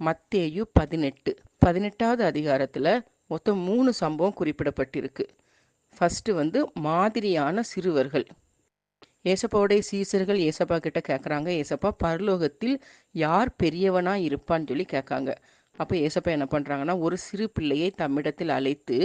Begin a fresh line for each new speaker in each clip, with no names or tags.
மத்தேயு பதினெட்டு. பதினெட்டாவது அதிகாரத்தில் மொத்தம் மூணு சம்பவம் குறிப்பிடப்பட்டிருக்கு. ஃபஸ்ட்டு வந்து மாதிரியான சிறுவர்கள். ஏசப்பாவுடைய சீசர்கள் ஏசப்பா கிட்ட கேட்குறாங்க ஏசப்பா பரலோகத்தில் யார் பெரியவனா இருப்பான்னு சொல்லி கேட்காங்க அப்போ ஏசப்பா என்ன பண்ணுறாங்கன்னா ஒரு சிறு பிள்ளையை தம்மிடத்தில் அழைத்து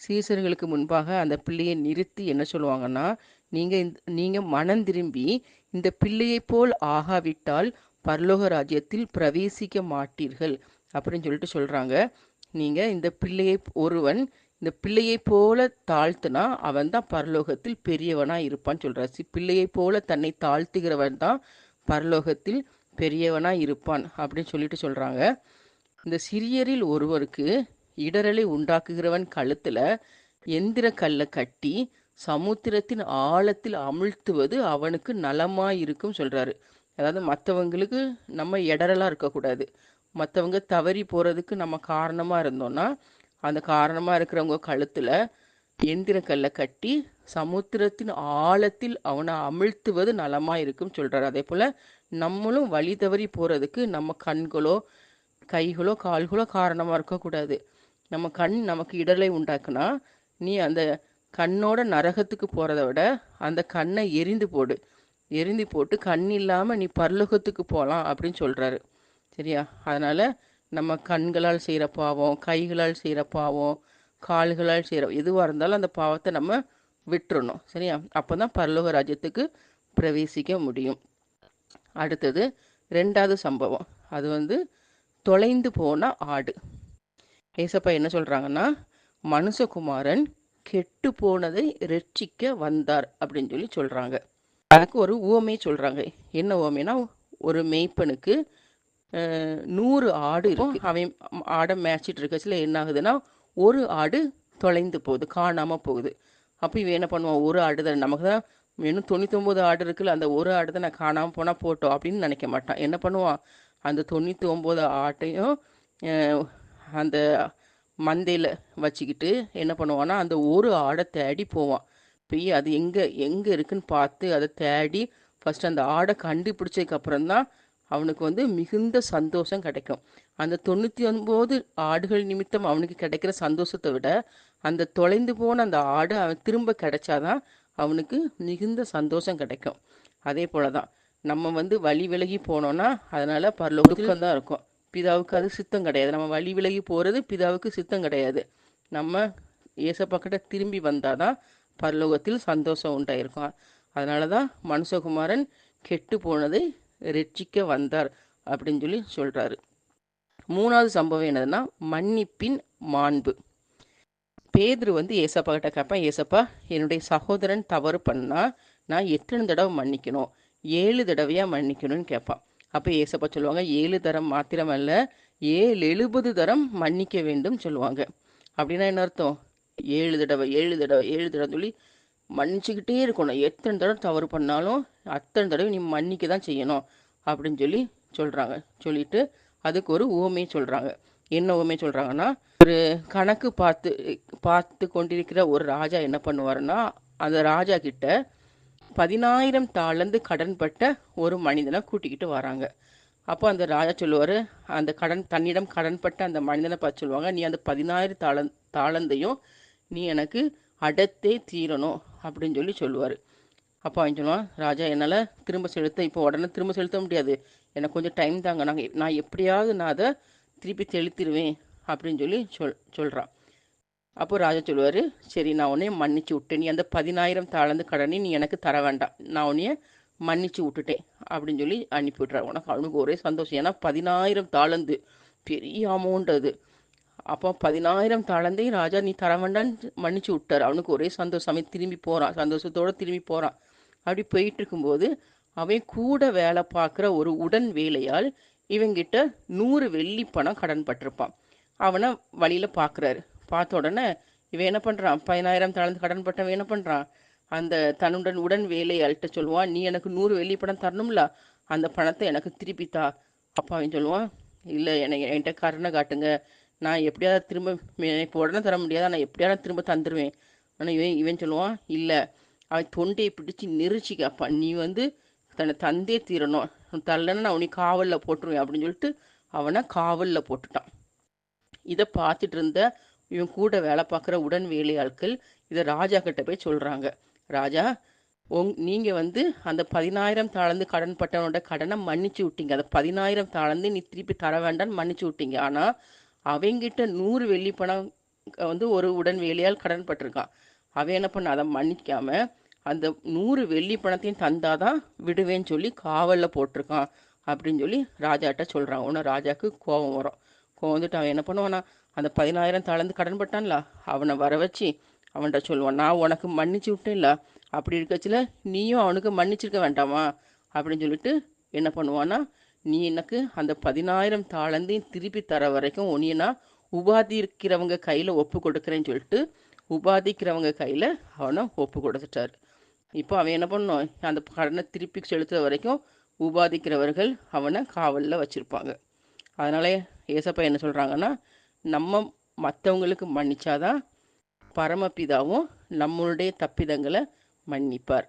சீசர்களுக்கு முன்பாக அந்த பிள்ளையை நிறுத்தி என்ன சொல்லுவாங்கன்னா நீங்கள் இந்த நீங்கள் மனம் திரும்பி இந்த பிள்ளையைப் போல் ஆகாவிட்டால் பரலோக ராஜ்யத்தில் பிரவேசிக்க மாட்டீர்கள் அப்படின்னு சொல்லிட்டு சொல்கிறாங்க நீங்கள் இந்த பிள்ளையை ஒருவன் இந்த பிள்ளையை போல தாழ்த்துனா அவன் தான் பரலோகத்தில் பெரியவனாக இருப்பான்னு சொல்கிறார் சி பிள்ளையை போல தன்னை தாழ்த்துகிறவன் தான் பரலோகத்தில் பெரியவனாக இருப்பான் அப்படின்னு சொல்லிட்டு சொல்கிறாங்க இந்த சிறியரில் ஒருவருக்கு இடரலை உண்டாக்குகிறவன் கழுத்தில் எந்திர கல்லை கட்டி சமுத்திரத்தின் ஆழத்தில் அமிழ்த்துவது அவனுக்கு நலமாயிருக்கும் சொல்கிறாரு அதாவது மற்றவங்களுக்கு நம்ம இடரலாக இருக்கக்கூடாது. மற்றவங்க தவறி போகிறதுக்கு நம்ம காரணமாக இருந்தோம்னா அந்த காரணமாக இருக்கிறவங்க கழுத்தில் எந்திரக்கல்லை கட்டி சமுத்திரத்தின் ஆழத்தில் அவனை அமிழ்த்துவது நலமாக இருக்கும்னு சொல்கிறார் அதே போல் நம்மளும் வழி தவறி போகிறதுக்கு நம்ம கண்களோ கைகளோ கால்களோ காரணமாக இருக்கக்கூடாது. நம்ம கண் நமக்கு இடலை உண்டாக்குனா நீ அந்த கண்ணோட நரகத்துக்கு போகிறத விட அந்த கண்ணை எரிந்து போடு. எரிந்து போட்டு கண் இல்லாமல் நீ பரலோகத்துக்கு போகலாம் அப்படின்னு சொல்கிறாரு சரியா? அதனால் நம்ம கண்களால் செய்கிற பாவம் கைகளால் செய்கிற பாவம் கால்களால் செய்கிற எதுவாக இருந்தாலும் அந்த பாவத்தை நம்ம விட்டுறணும். சரியா? அப்போ தான் பரலோக ராஜ்யத்துக்கு பிரவேசிக்க முடியும். அடுத்தது ரெண்டாவது சம்பவம். அது வந்து தொலைந்து போன ஆடு. ஏசப்பா என்ன சொல்கிறாங்கன்னா மனுஷகுமாரன் கெட்டு போனதை ரட்சிக்க வந்தார் அப்படின்னு சொல்லி சொல்கிறாங்க அதுக்கு ஒரு உவமை சொல்கிறாங்க என்ன உவமைனா ஒரு மெய்ப்பனுக்கு நூறு ஆடு இருக்கும் அவன் ஆடை மேய்ச்சிட்டு இருக்கச்சுல என்ன ஆகுதுன்னா ஒரு ஆடு தொலைந்து போகுது காணாமல் போகுது. அப்போ இவன் என்ன பண்ணுவான்? ஒரு ஆடு தான். நமக்கு தான் இன்னும் தொண்ணூத்தொம்பது ஆடு இருக்குல்ல அந்த ஒரு ஆடு தான் நான் காணாமல் போனால் போட்டோம் அப்படின்னு நினைக்க மாட்டான். என்ன பண்ணுவான்? அந்த தொண்ணூற்றி ஒம்பது ஆட்டையும் அந்த மந்தையில் வச்சுக்கிட்டு என்ன பண்ணுவான்னா அந்த ஒரு ஆடை தேடி போவான். போய் அது எங்கே எங்கே இருக்குன்னு பார்த்து அதை தேடி ஃபர்ஸ்ட் அந்த ஆடை கண்டுபிடிச்சதுக்கு அப்புறம் தான் அவனுக்கு வந்து மிகுந்த சந்தோஷம் கிடைக்கும். அந்த தொண்ணூற்றி ஒன்பது ஆடுகள் நிமித்தம் அவனுக்கு கிடைக்கிற சந்தோஷத்தை விட அந்த தொலைந்து போன அந்த ஆடு அவன் திரும்ப கிடைச்சாதான் அவனுக்கு மிகுந்த சந்தோஷம் கிடைக்கும். அதே போல தான் நம்ம வந்து வழி விலகி போனோம்னா அதனால பரலோகத்தில் தான் இருக்கும். பிதாவுக்கு அது சித்தம் கிடையாது. நம்ம வழி விலகி போகிறது பிதாவுக்கு சித்தம் கிடையாது. நம்ம ஏசப்பா கிட்ட திரும்பி வந்தாதான் பரலோகத்தில் சந்தோஷம் உண்டாயிருக்கும். அதனால தான் மனுஷகுமாரன் கெட்டு போனதை ரட்சிக்க வந்தார் அப்படின்னு சொல்லி சொல்கிறாரு மூணாவது சம்பவம் என்னதுன்னா மன்னிப்பின் மாண்பு. பேதுரு வந்து ஏசப்பா கிட்ட கேட்பேன் ஏசப்பா என்னுடைய சகோதரன் தவறு பண்ணால் நான் எத்தனை தடவை மன்னிக்கணும்? ஏழு தடவையாக மன்னிக்கணும்னு கேட்பான். அப்போ ஏசப்பா சொல்லுவாங்க ஏழு தரம் மாத்திரமல்ல ஏழு எழுபது தரம் மன்னிக்க வேண்டும் சொல்லுவாங்க. அப்படின்னா என்ன அர்த்தம்? ஏழு தடவை ஏழு தடவை ஏழு தடவை சொல்லி மன்னிச்சுக்கிட்டே இருக்கணும். எத்தனை தடவை தவறு பண்ணாலும் அத்தனை தடவை நீ மன்னிக்க தான் செய்யணும் அப்படின்னு சொல்லி சொல்கிறாங்க சொல்லிட்டு அதுக்கு ஒரு ஊமை சொல்கிறாங்க என்ன ஊமை சொல்கிறாங்கன்னா ஒரு கணக்கு பார்த்து பார்த்து கொண்டிருக்கிற ஒரு ராஜா என்ன பண்ணுவாருன்னா அந்த ராஜா கிட்ட பதினாயிரம் தாளந்து கடன்பட்ட ஒரு மனிதனை கூட்டிக்கிட்டு வராங்க. அப்போ அந்த ராஜா சொல்லுவார் அந்த கடன் தன்னிடம் கடன்பட்ட அந்த மனிதனை பார்த்து சொல்லுவாங்க நீ அந்த பதினாயிரம் தாளந் தாளந்தையும் நீ எனக்கு அடத்தே தீரணும் அப்படின்னு சொல்லி சொல்லுவார். அப்போ அவன் சொல்லுவான் ராஜா என்னால் திரும்ப செலுத்த இப்போ உடனே திரும்ப செலுத்த முடியாது. எனக்கு கொஞ்சம் டைம் தாங்க. நாங்கள் நான் எப்படியாவது நான் அதை திருப்பி செலுத்திடுவேன் அப்படின்னு சொல்லி சொல் சொல்கிறான் அப்போ ராஜா சொல்லுவார் சரி நான் உன்னைய மன்னிச்சு விட்டேன். நீ அந்த பதினாயிரம் தாழ்ந்து கடனை நீ எனக்கு தர வேண்டாம். நான் உன்னைய மன்னிச்சு விட்டுட்டேன் அப்படின்னு சொல்லி அனுப்பிவிட்றேன் உனக்கு அவனுக்கு ஒரே சந்தோஷம். ஏன்னா பதினாயிரம் தாளந்து பெரிய அமௌண்ட் அது. அப்போ பதினாயிரம் தளந்தே ராஜா நீ தரவேண்டான்னு மன்னிச்சு விட்டார். அவனுக்கு ஒரே சந்தோஷம். திரும்பி போகிறான் சந்தோஷத்தோடு திரும்பி போகிறான் அப்படி போயிட்டு இருக்கும்போது அவன் கூட வேலை பார்க்குற ஒரு உடன் வேலையால் இவங்கிட்ட நூறு வெள்ளி பணம் கடன் பட்டிருப்பான். அவனை வழியில் பார்க்குறாரு. பார்த்த உடனே இவன் என்ன பண்ணுறான் பதினாயிரம் தளர்ந்து கடன் பட்டவன் என்ன பண்ணுறான் அந்த தன்னுடன் உடன் வேலையாள்கிட்ட சொல்லுவான் நீ எனக்கு நூறு வெள்ளி பணம் தரணும்ல? அந்த பணத்தை எனக்கு திருப்பி தா. அப்போ அவன் சொல்லுவான் இல்லை எனக்கு என்கிட்ட கருணை காட்டுங்க. நான் எப்படியாவது திரும்ப இப்போ உடனே தர முடியாது? நான் எப்படியாவது திரும்ப தந்துடுவேன் ஆனால் இவன் இவன் சொல்லுவான் இல்லை அவன் தொண்டையை பிடிச்சி நெரிச்சு கேட்பான் நீ வந்து தன்னை தந்தே தீரணும். தரலன்னா நான் உனி காவலில் போட்டுருவேன் அப்படின்னு சொல்லிட்டு அவனை காவலில் போட்டுட்டான். இதை பார்த்துட்டு இருந்த இவன் கூட வேலை பார்க்குற உடன் வேலையாட்கள் இதை ராஜா கிட்ட போய் சொல்கிறாங்க ராஜா உங் நீங்கள் வந்து அந்த பதினாயிரம் தாழ்ந்து கடன் பட்டவனோட கடனை மன்னிச்சு விட்டீங்க. அந்த பதினாயிரம் தாழ்ந்து நீ திருப்பி தர வேண்டாம்னு மன்னிச்சு விட்டீங்க. ஆனால் அவங்கிட்ட நூறு வெள்ளி பணம் வந்து ஒரு உடன் வேலையால் கடன் பட்டிருக்கான். அவன் என்ன பண்ண அதை மன்னிக்காம அந்த நூறு வெள்ளி பணத்தையும் தந்தாதான் விடுவேன்னு சொல்லி காவலில் போட்டிருக்கான் அப்படின்னு சொல்லி ராஜாட்ட சொல்கிறான் உடனே ராஜாக்கு கோபம் வரும். கோவம் வந்துட்டு அவன் என்ன பண்ணுவானா அந்த பதினாயிரம் தளர்ந்து கடன் பட்டான்ல அவனை வர வச்சு அவன்கிட்ட சொல்லுவான் நான் உனக்கு மன்னிச்சு விட்டேன்ல அப்படி இருக்கச்சில நீயும் அவனுக்கு மன்னிச்சிருக்க வேண்டாமா அப்படின்னு சொல்லிட்டு என்ன பண்ணுவான்னா நீ எனக்கு அந்த பதினாயிரம் தாளந்தையும் திருப்பி தர வரைக்கும் உனியை நான் உபாதி இருக்கிறவங்க கையில் ஒப்பு கொடுக்குறேன்னு சொல்லிட்டு உபாதிக்கிறவங்க கையில் அவனை ஒப்பு கொடுத்துட்டாரு. இப்போ அவன் என்ன பண்ணணும் அந்த கடனை திருப்பி செலுத்துற வரைக்கும் உபாதிக்கிறவர்கள் அவனை காவலில் வச்சுருப்பாங்க. அதனால ஏசப்பா என்ன சொல்கிறாங்கன்னா நம்ம மற்றவங்களுக்கு மன்னிச்சாதான் பரமபிதாவும் நம்மளுடைய தப்பிதங்களை மன்னிப்பார்.